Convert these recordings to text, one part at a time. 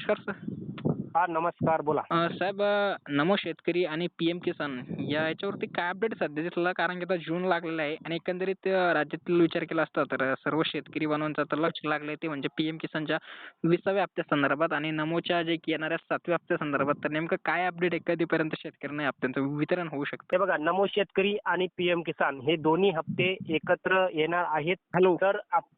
नमस्कार सर. हा नमस्कार बोला. साहेब नमो शेतकरी आणि पी एम किसान या याच्यावरती काय अपडेट सध्या? दिसला कारण की आता जून लागलेला आहे आणि एकंदरीत राज्यातील विचार केला असता तर सर्व शेतकरी बांधवांचं तर लक्ष लागलं ते म्हणजे पी एम किसानच्या विसाव्या हप्त्यासंदर्भात आणि नमोच्या जे की येणाऱ्या सातव्या हप्त्यासंदर्भात तर नेमकं काय अपडेट आहे? कधीपर्यंत शेतकऱ्यांना हप्त्यांचं वितरण होऊ शकतं? बघा नमो शेतकरी आणि पीएम किसान हे दोन्ही हप्ते एकत्र येणार आहेत. हॅलो. तर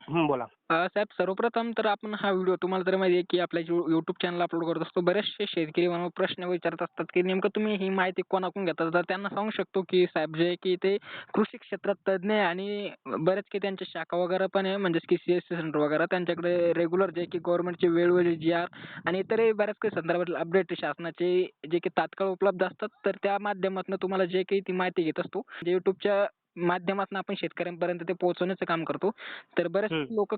बोला. साहेब सर्वप्रथम तर आपण हा व्हिडिओ तुम्हाला तर माहिती आहे की आपल्या युट्यूब चॅनल अपलोड करत असतो बरेचसे शेतकरी मला प्रश्न विचारत असतात की नेमकं तुम्ही ही माहिती कोणाकडून घेता तर त्यांना सांगू शकतो की साहेब जे की ते कृषी क्षेत्रात तज्ज्ञ आहे आणि बरेच काही त्यांच्या शाखा वगैरे पण आहे म्हणजेच की सी एस सी सेंटर वगैरे. त्यांच्याकडे रेग्युलर जे की गव्हर्नमेंटचे वेळोवेळी जी आर आणि इतरही बऱ्याच काही संदर्भातील अपडेट शासनाचे जे की तात्काळ उपलब्ध असतात तर त्या माध्यमातून तुम्हाला जे काही ती माहिती घेत असतो. जे युट्यूबच्या माध्यमातून आपण शेतकऱ्यांपर्यंत ते पोहोचवण्याचं काम करतो तर बरेच. लोक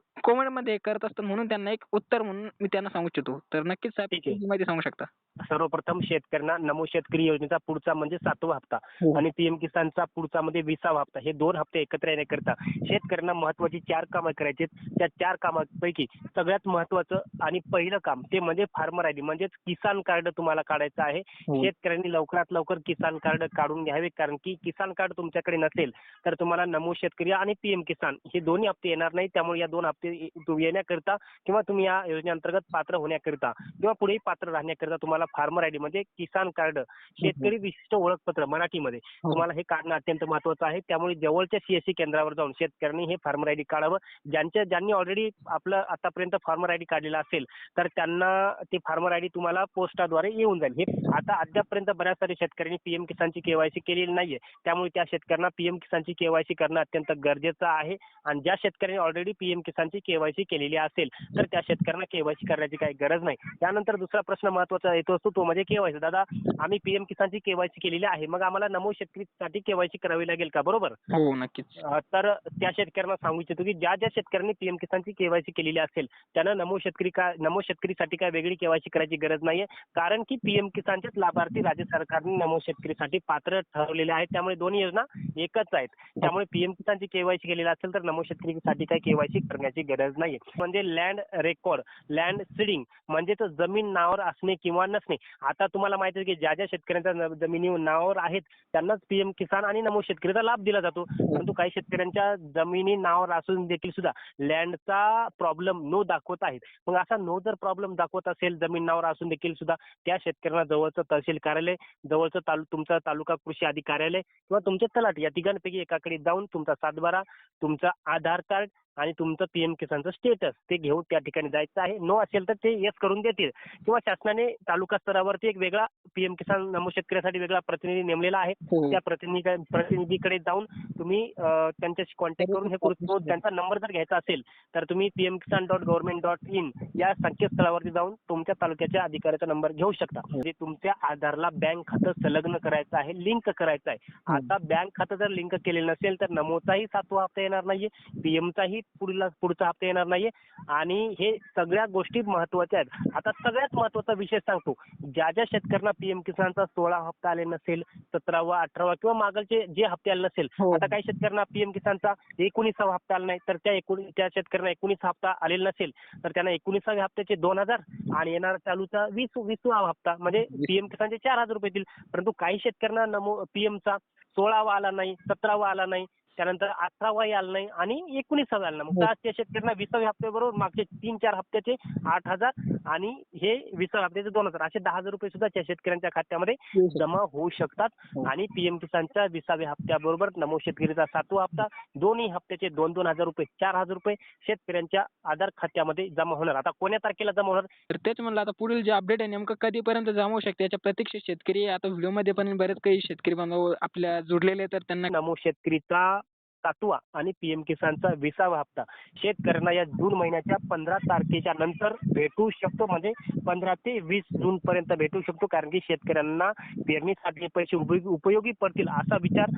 मध्ये करत असतात म्हणून त्यांना एक उत्तर म्हणून मी त्यांना सांगू इच्छितो तर नक्कीच साहेब. तुम्ही माहिती सांगू शकता सर्वप्रथम शेतकऱ्यांना नमो शेतकरी योजनेचा पुढचा म्हणजे सातवा हप्ता हो. आणि पीएम किसानचा पुढचा म्हणजे विसावा हप्ता हे दोन हप्ते एकत्र येण्याकरिता शेतकऱ्यांना महत्वाची चार कामं करायची त्या चार कामापैकी सगळ्यात महत्वाचं आणि पहिलं काम ते म्हणजे फार्मर आयडी म्हणजेच किसान कार्ड तुम्हाला काढायचं आहे हो. शेतकऱ्यांनी लवकरात लवकर किसान कार्ड काढून घ्यावे कारण की किसान कार्ड तुमच्याकडे नसेल तर तुम्हाला नमो शेतकरी आणि पीएम किसान हे दोन्ही हप्ते येणार नाही त्यामुळे या दोन हप्ते येण्याकरिता किंवा तुम्ही या योजनेअंतर्गत पात्र होण्याकरिता किंवा पुढेही पात्र राहण्याकरिता तुम्हाला फार्मर आयडी म्हणजे किसान कार्ड शेतकरी विशिष्ट ओळखपत्र मराठीमध्ये हो. तुम्हाला हे काढणं अत्यंत महत्वाचं आहे. त्यामुळे जवळच्या सीएससी केंद्रावर जाऊन शेतकऱ्यांनी हे फार्मर आयडी काढावं. ज्यांच्या ज्यांनी ऑलरेडी आपलं आतापर्यंत फार्मर आयडी काढलेला असेल तर त्यांना ते फार्मर आयडी तुम्हाला पोस्टाद्वारे येऊन जाईल. हे आता अद्यापपर्यंत बऱ्याच साऱ्या शेतकऱ्यांनी पीएम किसानची केवायसी केलेली नाहीये. त्यामुळे त्या शेतकऱ्यांना पीएम किसानची केवायसी करणं अत्यंत गरजेचं आहे. आणि ज्या शेतकऱ्यांनी ऑलरेडी पीएम किसानची केवायसी केलेली असेल तर त्या शेतकऱ्यांना केवायसी करण्याची काही गरज नाही. त्यानंतर दुसरा प्रश्न महत्त्वाचा येतो असतो तो म्हणजे केवायसी. दादा आम्ही पीएम किसानची केवायसी केलेली आहे. मग आम्हाला नमो शेतकरीसाठी केवायसी करावी लागेल का? बरोबर? हो नक्कीच. तर त्या शेतकऱ्यांना सांगू इच्छितो की ज्या ज्या शेतकऱ्यांनी पीएम किसानची केवायसी केलेली असेल त्यांना नमो शेतकरी का नमो शेतकरीसाठी काय वेगळी केवायसी करायची गरज नाहीये. कारण की पीएम किसानचेच लाभार्थी राज्य सरकारने नमो शेतकरीसाठी पात्र ठरवलेले आहेत. त्यामुळे दोन्ही योजना एकच आहेत. त्यामुळे पीएम किसानची केवायसी केलेली असेल तर नमो शेतकरीसाठी काही केवायसी करण्याची गरज नाहीये. म्हणजे लँड रेकॉर्ड लँड सीडिंग म्हणजे तो जमीन नावावर असणे किंवा नसणे. आता तुम्हाला माहिती आहे की ज्या ज्या शेतकऱ्यांच्या जमिनी नावावर आहेत त्यांनाच पीएम किसान आणि नमो शेतकरीचा लाभ दिला जातो. परंतु काही शेतकऱ्यांच्या जमिनी नावावर असून देखील सुद्धा लँडचा प्रॉब्लेम नो दाखवत आहेत. मग असा नो जर प्रॉब्लेम दाखवत असेल जमीन नावावर असून देखील सुद्धा त्या शेतकऱ्यांना जवळचं तहसील कार्यालय जवळचं तालु तुमचं तालुका कृषी अधिकारी कार्यालय किंवा तुमचे तलाठी या तिघांपैकी एकाकडे जाऊन तुमचा सातबारा तुमचा आधार कार्ड आणि तुमचं पीएम किसानचं स्टेटस ते घेऊन त्या ठिकाणी जायचं आहे. नो असेल तर ते येस करून देतील. किंवा शासनाने तालुका स्तरावरती एक वेगळा पीएम किसान नमो शेतकऱ्यासाठी वेगळा प्रतिनिधी नेमलेला आहे. हो. त्या प्रतिनिधी प्रतिनिधीकडे जाऊन तुम्ही त्यांच्याशी कॉन्टॅक्ट करून हे करू शकतो. त्यांचा नंबर जर घ्यायचा असेल तर तुम्ही PM Kisan dot government dot in या संकेतस्थळावरती जाऊन तुमच्या तालुक्याच्या अधिकाऱ्याचा नंबर घेऊ शकता. म्हणजे तुमच्या आधारला बँक खातं संलग्न करायचं आहे लिंक करायचं आहे. आता बँक खातं जर लिंक केलेलं नसेल तर नमोचाही सातवा हप्ता येणार नाहीये पीएमचाही पुढला पुढचा हप्ता येणार नाहीये आणि हे सगळ्या गोष्टी महत्त्वाच्या आहेत. आता सगळ्यात महत्त्वाचा विषय सांगतो. ज्या ज्या शेतकऱ्यांना पीएम किसानचा सोळा हप्ता आले नसेल सतरावा अठरावा किंवा मागलचे जे हप्ते आले नसेल हो. आता काही शेतकऱ्यांना पीएम किसानचा एकोणीसावा हप्ता आला नाही तर त्या एकोणी त्या शेतकऱ्यांना एकोणीस हप्ता आलेला नसेल तर त्यांना एकोणीसाव्या हप्त्याचे दोन हजार आणि येणारा चालूचा वीस वीसवा हप्ता म्हणजे पीएम किसानचे चार हजार रुपये येतील परंतु काही शेतकऱ्यांना नमो पीएमचा सोळावा आला नाही सतरावा आला नाही त्यानंतर अठरावाही आला नाही आणि एकोणीसावा आला नाही मग हो. त्या त्या शेतकऱ्यांना विसाव्या हप्त्याबरोबर मागचे तीन चार हप्त्याचे आठ हजार आणि हे विसाव्या हप्त्याचे दोन हजार असे दहा हजार रुपये सुद्धा त्या शेतकऱ्यांच्या खात्यामध्ये जमा होऊ शकतात. हो. आणि पीएम किसानच्या विसाव्या हप्त्याबरोबर नमो शेतकरीचा सातवा हप्ता दोन्ही हप्त्याचे दोन दोन हजार रुपये चार हजार रुपये शेतकऱ्यांच्या आधार खात्यामध्ये जमा होणार. आता कोण्या तारखेला जमा होणार? तर तेच म्हणलं आता पुढील जे अपडेट आहे नेमकं कधीपर्यंत जमा होऊ शकते? याच्या प्रतीक्षेत शेतकरी आता व्हिडिओमध्ये पण बरेच काही शेतकरी बांधव आपल्या जुडलेले तर त्यांना नमो शेतकरीचा सातवा आणि पीएम किसानचा विसावा हप्ता. शेतकऱ्यांना या जून महिन्याच्या पंधरा तारखेच्या नंतर भेटू शकतो. म्हणजे पंधरा ते वीस जून पर्यंत भेटू शकतो. कारण की शेतकऱ्यांना पेरणीसाठी पैसे उपयोगी पडतील असा विचार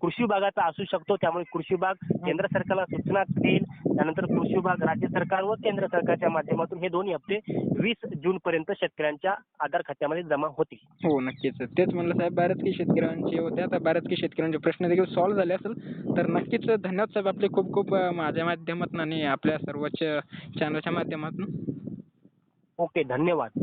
कृषी विभागाचा असू शकतो. त्यामुळे कृषी विभाग केंद्र सरकारला सूचना देईल. त्यानंतर कृषी विभाग राज्य सरकार व केंद्र सरकारच्या माध्यमातून हे दोन्ही हप्ते वीस जून पर्यंत शेतकऱ्यांच्या आधार खात्यामध्ये जमा होतील. हो नक्कीच. तेच म्हणलं साहेब बऱ्याच की शेतकऱ्यांचे होते. आता बऱ्याच की शेतकऱ्यांचे प्रश्न देखील सॉल्व्ह झाले असेल तर नक्की नक्कीच धन्यवाद साहेब आपले खूप खूप माझ्या माध्यमातून आणि आपल्या सर्वच चॅनलच्या माध्यमातून. ओके धन्यवाद.